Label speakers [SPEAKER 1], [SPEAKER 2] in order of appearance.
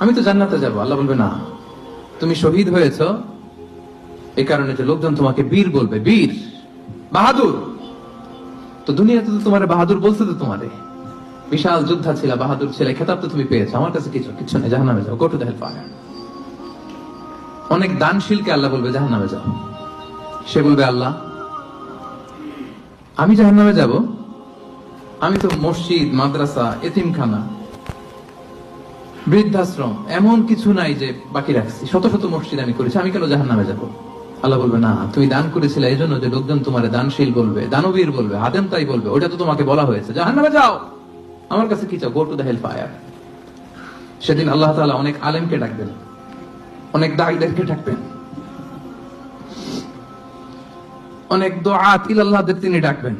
[SPEAKER 1] আমি তো জান্নাতে যাব, আল্লাহ বলবে না। তুমি শহীদ হয়েছ এই কারণে যে লোকজন তোমাকে বীর বলবে, বীর, বাহাদুর। তো দুনিয়াতে তো তোমার বাহাদুর বলছে তো তোমারে। বিশাল যোদ্ধা ছিল, বাহাদুর ছিল, খেতাব তো তুমি পেয়েছ, আমার কাছে কিছু কিছু নেই, জাহান্নামে যাও গো টু দ্য অনেক দানশীলকে আল্লাহ বলবে, জাহান্নামে যাও। সে বলবে, আল্লাহ, আমি জাহান্নামে যাব, আমি তো মসজিদ, মাদ্রাসা, এতিমখানা বৃদ্ধাশ্রম, এমন কিছু নাই যে বাকি রাখছি। শত শত মসজিদ আমি করেছি, আমি কেন জাহান নামে যাব? আল্লাহ বলবে, না, তুমি দান করেছিলে এই জন্য যে লোকজন তোমার দানশীল বলবে, দানবীর বলবে, হাদেম তাই বলবে ওটা তো তোমাকে বলা হয়েছে। জাহান নামে যাও! আমার কাছে কি চাও? Go to the help fire সেদিন আল্লাহ তাআলা অনেক আলেমকে ডাকবেন, অনেক দায়ীদেরকে ডাকবেন। অনেক দোয়াত ইলাল্লাহদের তিনি ডাকবেন।